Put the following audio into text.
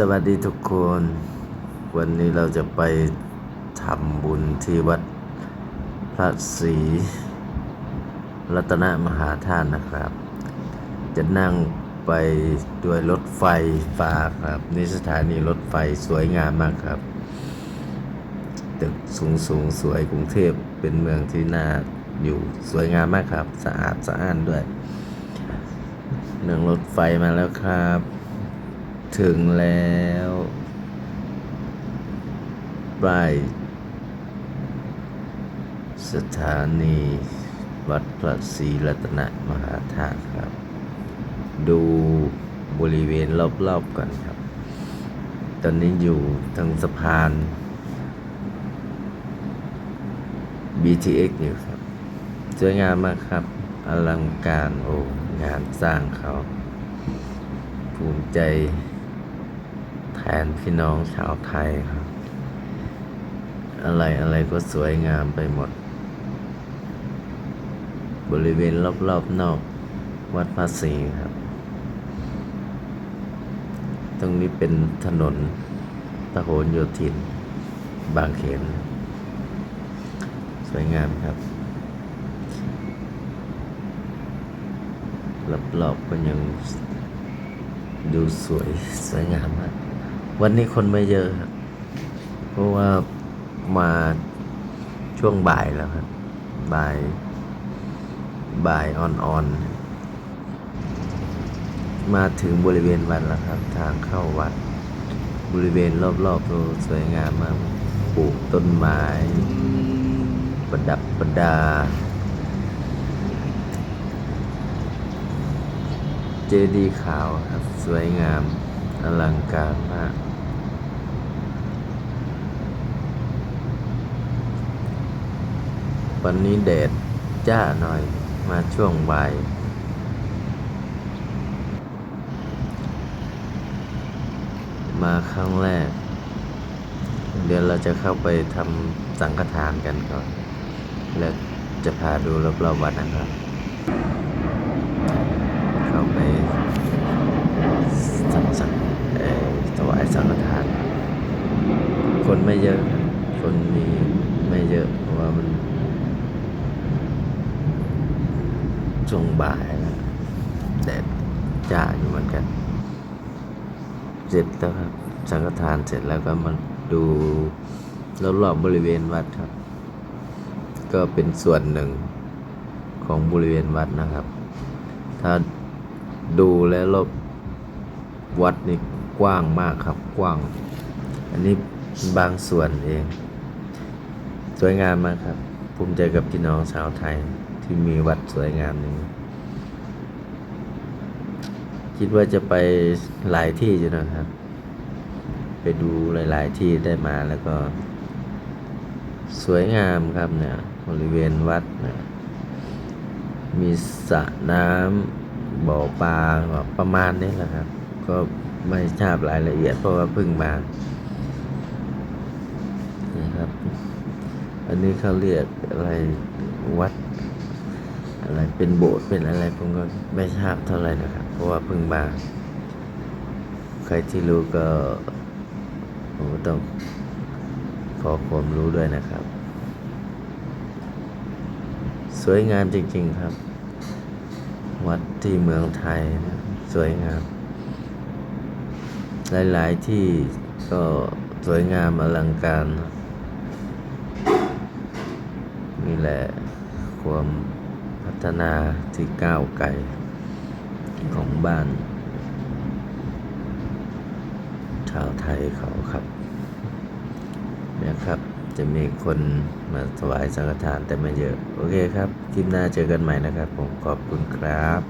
สวัสดีทุกคน วันนี้เราจะไปทำบุญที่วัดพระศรีรัตนมหาธาตุนะครับ จะนั่งไปด้วยรถไฟฟ้าครับนี่สถานีรถไฟสวยงามมากครับ ตึกสูงสูงสวยกรุงเทพเป็นเมืองที่น่าอยู่สวยงามมากครับ สะอาดสะอ้านด้วยนั่งรถไฟมาแล้วครับ ถึงแล้วป้ายสถานีวัดพระศรีรัตนมหาธาตุครับ ดูบริเวณรอบๆก่อนครับ ตอนนี้อยู่ทางสะพาน BTX อยู่ครับสวยงามมากครับ อลังการโอ้งานสร้างเขา ภูมิใจ นพี่น้องชาวไทยครับ อะไรอะไรก็สวยงามไปหมด บริเวณรอบๆนอกวัดภาษีครับ ตรงนี้เป็นถนนตะโหนโยธิน บางเขน สวยงามครับรอบๆก็ยังดูสวย สวยงามมาก วันนี้คนไม่เยอะครับเพราะว่ามาช่วงบ่ายแล้วครับบ่าย บ่ายอ่อนๆ มาถึงบริเวณวัดแล้วครับ ทางเข้าวัด บริเวณรอบๆดูสวยงามมากปลูกต้นไม้ ประดับประดา เจดีย์ขาวครับ สวยงาม อลังการมาก วันนี้แดดจ้าหน่อยมาช่วงบ่ายมาครั้งแรก เดี๋ยวเราจะเข้าไปทำสังฆทานกันก่อน แล้วจะพาดูรอบๆวัดนะครับ เข้าไปสังสังเอ่อถวายสังฆทาน คน ไม่เยอะ คนมีไม่เยอะเพราะว่ามันช่วงบ่ายแล้วแดดจ้าอยู่เหมือนกัน เสร็จแล้วครับ สังฆทานเสร็จแล้วก็มาดูรอบๆบริเวณวัดครับ ก็เป็นส่วนหนึ่งของบริเวณวัดนะครับ ถ้าดูแล้วรอบวัดนี่กว้างมากครับ กว้าง อันนี้ บางส่วนเอง สวยงามมากครับ ภูมิใจกับพี่น้องชาวไทยที่มีวัดสวยงามนี้คิดว่าจะไปหลายที่อยู่นะครับ ไปดูหลาย ๆ ที่ได้มาแล้วก็ สวยงามครับเนี่ยบริเวณวัดเนี่ยมีสระน้ำบ่อปลาประมาณนี้แหละครับ ก็ไม่ทราบรายละเอียดเพราะว่าเพิ่งมา ครับ อันนี้เขาเรียกอะไรวัด อะไรเป็นโบสถ์เป็นอะไรผมก็ไม่ทราบเท่าไหร่นะครับ เพราะว่าเพิ่งมา ใครที่รู้ก็ ผมก็ต้องขอความรู้ด้วยนะครับ สวยงามจริง ๆครับ วัดที่เมืองไทยนะสวยงาม หลาย ๆ ที่ก็สวยงามอลังการนี่ นี่แหละความพัฒนาที่ก้าวไกลของบ้าน ชาวไทยเขาครับนะครับ จะมีคนมาถวายสังฆทานแต่ไม่เยอะ โอเคครับ คลิปหน้าเจอกันใหม่นะครับ ผมขอบคุณครับ